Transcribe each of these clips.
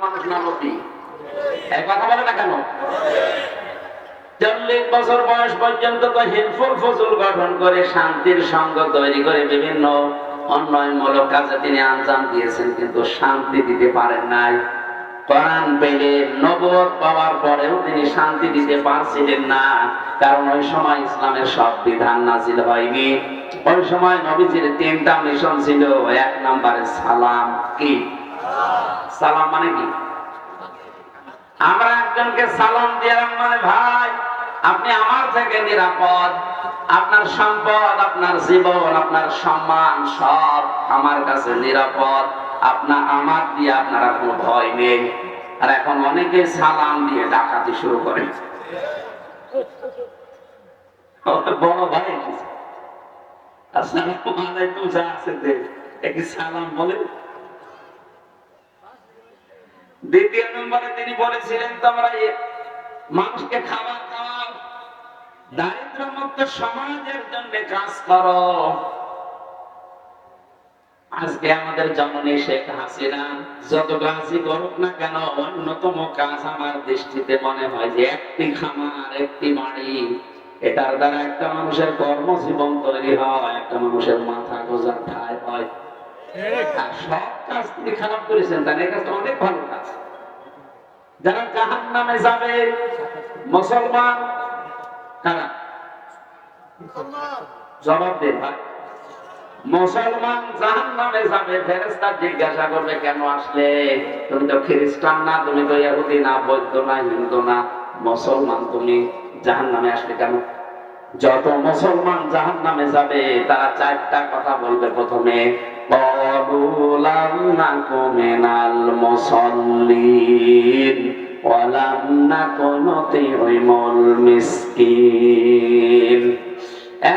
মানুষ না নবী কিন্তু শান্তি দিতে পারেন নাই। কোরআন পেলে নবত পাওয়ার পরেও তিনি শান্তি দিতে পারছিলেন না, কারণ ওই সময় ইসলামের সব বিধান নাজিল হয়নি। ওই সময় নবীজির তিনটা মিশন ছিল, এক নম্বরে সালাম, কি? সালাম মানে কি? আমরা একজনকে সালাম দিলাম মানে ভাই, আপনি আমার থেকে নিরাপদ। আপনার সম্পদ, আপনার জীবন, আপনার সম্মান সব আমার কাছে নিরাপদ। আপনার আমার দিয়ে আপনারা কোনো ভয় নেই। আর এখন অনেকে সালাম দিয়ে ডাকাতি শুরু করে। বড় ভাই আসসালামু আলাইকুম, যা আছে দে। একই সালাম বলে দ্বিতীয় নম্বরে তিনি বলেছিলেন, তোমরা মানুষকে খাবার খাওয়াও। দারিদ্র মুক্ত সমাজের জন্য কাজ করো। আজকে আমাদের জননী শেখ হাসিনা যত কাজই করুক না কেন, অন্যতম কাজ আমার দৃষ্টিতে মনে হয় যে একটি খামার, একটি বাড়ি, এটার দ্বারা একটা মানুষের কর্মজীবন তৈরি হয়, একটা মানুষের মাথা গোজার ঠায় হয়। সব কাজ তিনি খারাপ করেছেন, তার এই কাজটা অনেক ভালো কাজ। যারা নামে যাবে, মুসলমান কারা? জবাব দে ভাই। মুসলমান জাহান নামে যাবে ফেরেস্তা জিজ্ঞাসা করবে, কেন আসলে? তুমি তো খ্রিস্টান না, তুমি তো ইহুদি না বৌদ্ধ না, হিন্দু না। মুসলমান তুমি জাহান নামে আসলে কেন? যত মুসলমান জাহান নামে যাবে, তারা চারটা কথা বলবে প্রথমে। قالوا لم نك من المصلين ولم نك نطعم المسكين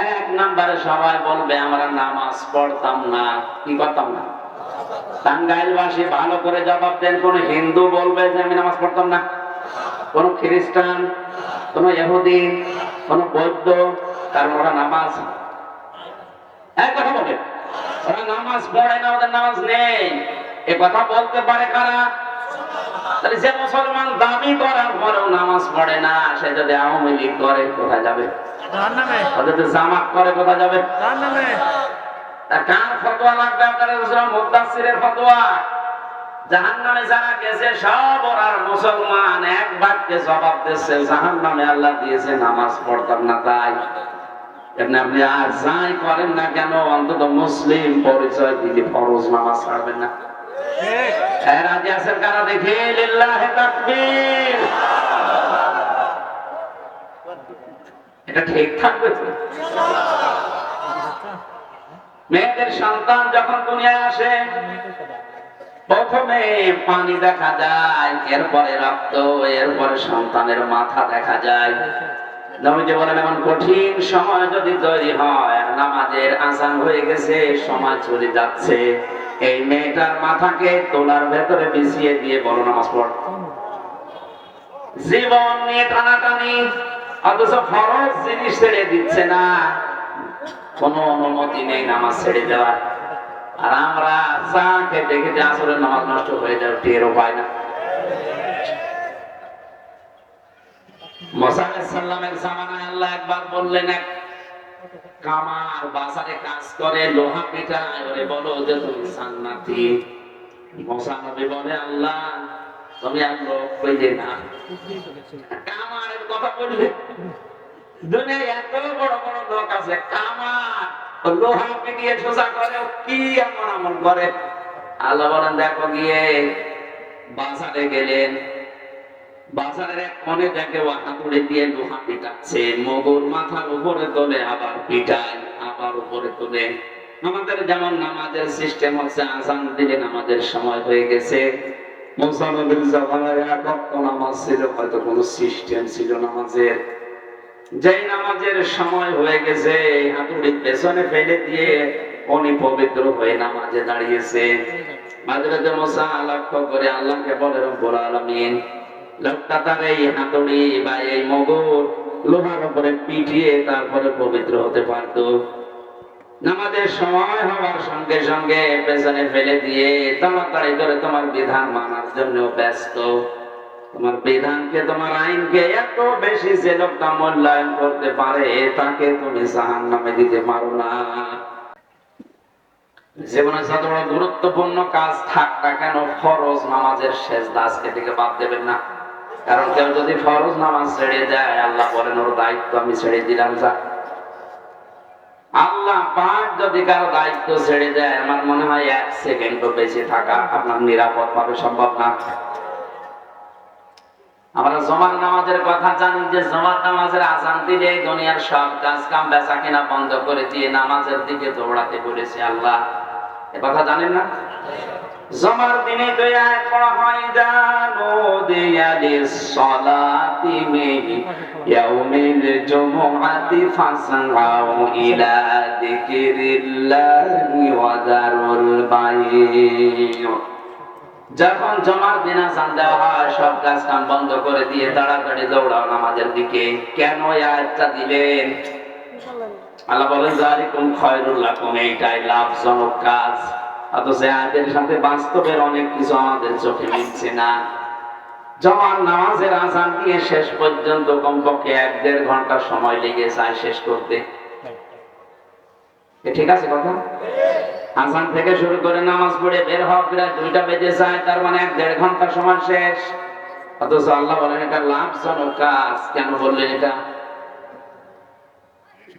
এক নম্বরে সবাই বলবে আমরা নামাজ পড়তাম না কি করতাম না টাঙ্গাইলবাসী ভালো করে জবাব দেন কোন হিন্দু বলবে যে আমি নামাজ পড়তাম না কোন খ্রিস্টান কোন ইহুদি কোন বৌদ্ধ তার ওরা নামাজ এক কথা বলে ওরা নামাজ পড়ে না ওদের নামাজ নেই। এ কথা বলতে পারে কারা? তাহলে যে মুসলমান দাবি করার পরেও নামাজ পড়ে না সে যদি আওয়ামী লীগ করে কোথায় যাবে? জাহান্নামে। ওদের যদি জামাত করে কোথায় যাবে? কার ফতোয়া লাগবে আপনারা বুঝলাম? মুদাসসিরের ফতোয়া। জাহান্নামে যারা গেছে সব ওরা মুসলমান। এক বাক্যে জবাব দিচ্ছে জাহান্নামে আল্লাহ দিয়েছে নামাজ পড়তাম না তাই। এমনি আপনি আর যাই করেন না কেন অন্তত মুসলিম পরিচয় দিলে ফরজ নামাজ ছাড়বেন না। হ্যাঁ, আছেন কারা দেখে? লিল্লাহে তাকবীর। এটা ঠিক থাকবে মেয়েদের সন্তান যখন দুনিয়ায় আসে প্রথমে পানি দেখা যায় এরপরে রক্ত এরপরে সন্তানের মাথা দেখা যায়। নবীজি বলেন, এমন কঠিন সময় যদি তৈরি হয় নামাজের আসান হয়ে গেছে সময় চলে যাচ্ছে, এই মেয়েটার মাথাকে তোলার ভেতরে বিছিয়ে দিয়ে বলো নামাজ পড় জীবন নিয়ে টানাটানি, অথচ ফরজ জিনিস ছেড়ে দিচ্ছে না। কোনো অনুমতি নেই নামাজ ছেড়ে দেওয়ার। আর আমরা চা খেতে খেতে আসলে নামাজ নষ্ট হয়ে যাবে টেরও পায় না। মোসা জামানায় আল্লাহ একবার বললেন, এক কামার বাজারে কাজ করে, লোহা পিটায়, ওরে বলো যে তুমি জান্নাতি মোসা বলে, আল্লাহ, তুমি আর লোক কইলে না। কামারের কথা বললে, দুনিয়ায় এত বড় বড় লোক আছে, কামার লোহা পিটিয়ে সোজা করে কি এমন আমল করে? আল্লাহ বলেন, দেখো গিয়ে বাজারে গেলেন বাজারের এক কোণে দেখে হাতুড়ি দিয়ে লোহা পিটাচ্ছে। মগর মাথার উপরে তোলে আবার পিটায়, আবার উপরে তোলে। আমাদের যেমন নামাজের সিস্টেম হচ্ছে, আজান দিলে নামাজের সময় হয়ে গেছে। মুসানবির জামানায় এক নামাজ ছিল, হয়তো সিস্টেম ছিল নামাজের। যেই নামাজের সময় হয়ে গেছে হাতুড়ি পেছনে ফেলে দিয়ে পবিত্র হয়ে নামাজে দাঁড়িয়েছে। মাঝে মাঝে মোসা লক্ষ্য করে আল্লাহকে বলে, রব্বুল আলামিন লোকটা এই হাতুড়ি বা এই মগর লোহার উপরে পিটিয়ে তারপরে পবিত্র হতে পারতো। নামাজের সময় হওয়ার সঙ্গে সঙ্গে পেছনে ফেলে দিয়ে তাড়াতাড়ি করে তোমার বিধান মানার জন্য ব্যস্ত। তোমার বিধানকে, তোমার আইনকে এত বেশি যে লোকটা মূল্যায়ন করতে পারে, তাকে তুমি জাহান নামে দিতে পারো না। জীবনে যত বড় গুরুত্বপূর্ণ কাজ থাক না কেন, ফরজ নামাজের শেষ দাসকে থেকে বাদ দেবেন না। কারণ কেউ যদি ফরজ নামাজ ছেড়ে দেয়, আল্লাহ বলেন, ওর দায়িত্ব আমি ছেড়ে দিলাম, যা। আল্লাহ পাক যদি কারও দায়িত্ব ছেড়ে দেয়, আমার মনে হয় এক সেকেন্ড বেঁচে থাকা আপনার নিরাপদ ভাবে সম্ভব না। আমরা জমার নামাজের কথা জানি যে জমার নামাজের আজান দিলে দুনিয়ার সব কাজ কাম বেচা কিনা বন্ধ করে দিয়ে নামাজের দিকে দৌড়াতে বলেছে আল্লাহ। এ কথা জানেন না? জমার দিনে তো এই পড়া হয় জানো দিয়ালিস সালাতি মিন ইয়াউমিল জুমআতি ফাসআউ ইলা যিকিরিল্লাহি ওয়া দারুল বাই' যখন জমার দিন আসান দেওয়া হয় সব কাজ কাম বন্ধ করে দিয়ে তাড়াতাড়ি দৌড়াও নামাজের দিকে। কেন আয়াতটা দিলেন? আল্লাহ বলেন জালিকুম খায়রুল লাকুম। এইটাই লাভজনক কাজ। অথচ আয়াতের সাথে বাস্তবের অনেক কিছু আমাদের চোখে মিলছে না। জমার নামাজের আজান দিয়ে শেষ পর্যন্ত কমপক্ষে এক দেড় ঘণ্টা সময় লেগে যায় শেষ করতে। ঠিক আছে কথা? আসান থেকে শুরু করে নামাজ পড়ে বের হওয়া প্রায় দুইটা বেজে যায়, তার মানে এক দেড় ঘণ্টা সময় শেষ। অথচ আল্লাহ বলেন, এটা লাভজনক কাজ। কেন বললেন এটা?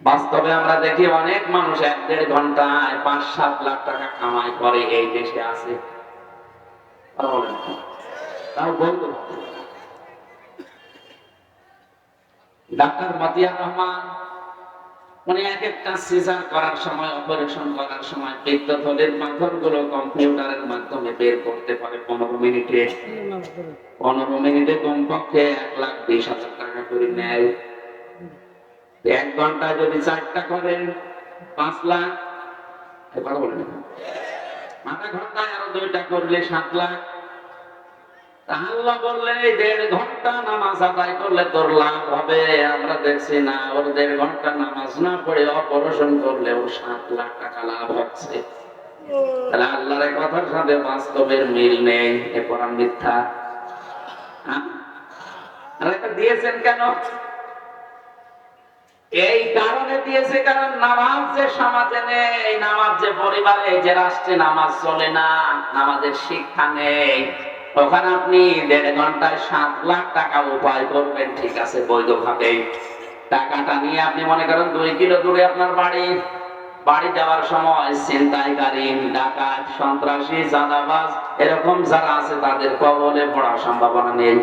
বাস্তবে আমরা দেখি অনেক মানুষ এক দেড় ঘন্টায় পাঁচ সাত লাখ টাকা কামাই করে এই দেশে আছে। তাও ডাক্তার মতিয়া রহমান মানে এক একটা সিজার করার সময় অপারেশন করার সময় মাধ্যমগুলো কম্পিউটারের মাধ্যমে বের করতে পারে পনেরো মিনিটে। পনেরো মিনিটে কমপক্ষে এক লাখ বিশ হাজার টাকা করে নেয়। এক ঘন্টায় যদি চারটা করেন, পাঁচ লাখ। বলেন আধা ঘন্টায় আরও দুইটা করলে সাত লাখ। ঘণ্টা ঘণ্টা হ্যাঁ? দিয়েছেন কেন? এই কারণে দিয়েছে কারণ নামাজ যে সমাজে নেই নামাজ যে পরিবারে, যে রাষ্ট্রে নামাজ চলে না, নামাজের শিক্ষা নেই। ওখানে আপনি দেড় ঘন্টায় সাত লাখ টাকা উপায় করবেন, ঠিক আছে, বৈধভাবে। টাকাটা নিয়ে আপনি মনে করেন দুই কিলো দূরে আপনার বাড়ি। বাড়ি যাওয়ার সময় ছিনতাইকারী, ডাকাত, সন্ত্রাসী, চাঁদাবাজ, এরকম যারা আছে তাদের কবলে পড়ার সম্ভাবনা নেই।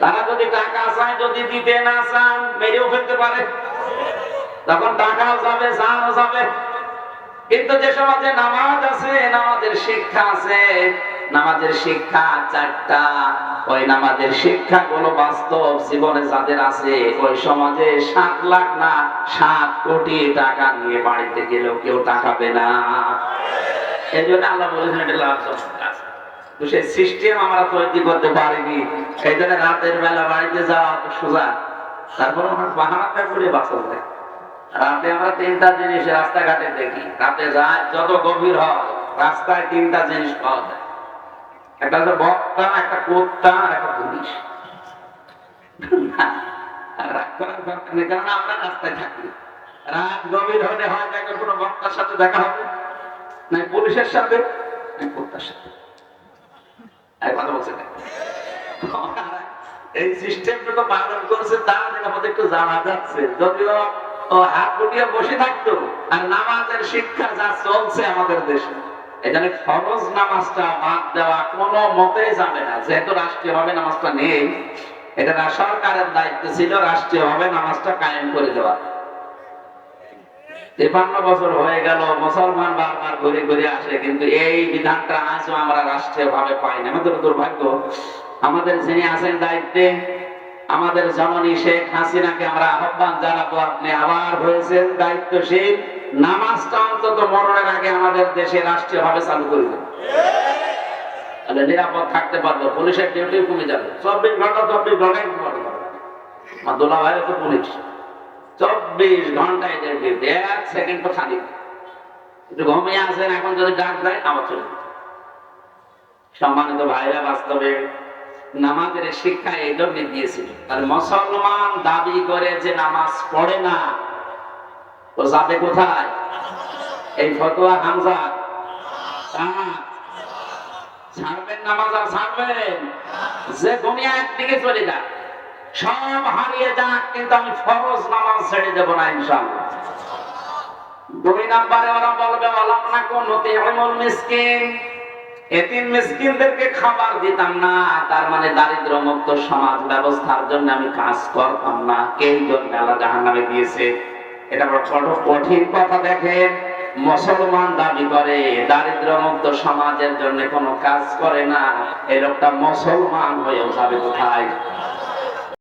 তারা যদি টাকা চায়, যদি দিতে না চান, মেরেও ফেলতে পারে। তখন টাকাও যাবে জানও যাবে। কিন্তু যে সমাজে নামাজ আছে, নামাজের শিক্ষা আছে, নামাজের শিক্ষা চারটা। ওই নামাজের শিক্ষা গুলো বাস্তব জীবনে যাদের আছে, ওই সমাজে সাত লাখ না, সাত কোটি টাকা নিয়ে বাড়িতে গেলেও কেউ টাকাবে না। এই জন্য আল্লাহ বলেছেন, এটা কাজ তো সেই সিস্টেম আমরা তৈরি করতে পারিনি। জন্য রাতের বেলা বাড়িতে যাওয়া সোজা। তারপর আমার বাহানাটা করে দেয় রাতে আমরা তিনটা জিনিস রাস্তাঘাটে দেখি। রাতে যায় যত গভীর হয়, রাস্তায় তিনটা জিনিস পাওয়া যায়। একটা হচ্ছে বক্তা, একটা কুত্তা, আর একটা পুলিশ। কারণ আমরা রাস্তায় থাকি। রাত গভীর হলে হয় দেখো কোনো বক্তার সাথে দেখা হবে না, পুলিশের সাথে, না, কুত্তার সাথে। আর নামাজের শিক্ষা যা চলছে আমাদের দেশে, এখানে ফরজ নামাজটা বাদ দেওয়া কোনো মতেই যাবে না। যেহেতু রাষ্ট্রীয় ভাবে নামাজটা নেই, এটা সরকারের দায়িত্ব ছিল রাষ্ট্রীয় ভাবে নামাজটা কায়েম করে দেওয়া। তেপান্ন বছর হয়ে গেল, মুসলমান বারবার ঘুরে ঘুরে আসে, কিন্তু এই বিধানটা আজও আমরা রাষ্ট্রীয় ভাবে পাই না। আমাদের দুর্ভাগ্য, আমাদের যিনি আছেন দায়িত্বে, আমাদের জননী শেখ হাসিনাকে আমরা আহ্বান জানাব, আপনি আবার হয়েছেন দায়িত্বশীল। নামাজটা অন্তত মরণের আগে আমাদের দেশে রাষ্ট্রীয় ভাবে চালু করে তাহলে নিরাপদ থাকতে পারব, পুলিশের ডিউটি কমে যাবে। চব্বিশ ঘণ্টা চব্বিশ ঘন্টায় ঘুমাতে পারবে। আমার দোলা ভাই তো পুলিশ। চব্বিশ ঘন্টায় এদের ডিউটি এক সেকেন্ড তো খালি। একটু ঘুমিয়ে আসেন, এখন যদি ডাক দেয় আবার চলে সম্মানিত ভাইরা, বাস্তবে নামাজের শিক্ষা এই জন্য দিয়েছিল। আর মুসলমান দাবি করে যে নামাজ পড়ে না, ও যাবে কোথায়? এই ফতোয়া হামজা। ছাড়বেন নামাজ আর ছাড়বেন। যে দুনিয়া একদিকে চলে যাক সব হারিয়ে যাক, কিন্তু আমি ফরজ নামাজ ছেড়ে দেবো না ইনশাআল্লাহ। দুই নাম্বারে ওরা বলবে ওলাম না কোন নতিমুল মিসকিন। এতিম মিসকিনদেরকে খাবার দিতাম না, তার মানে দারিদ্র মুক্ত সমাজ ব্যবস্থার জন্য আমি কাজ করতাম না। এই জন্য? আল্লাহ জাহান্নামে দিয়েছে। এটা বড় কঠিন কথা দেখেন। মুসলমান দাবি করে দারিদ্র মুক্ত সমাজের জন্য কোনো কাজ করে না। এই লোকটা মুসলমান হয়েও যাবে কোথায়?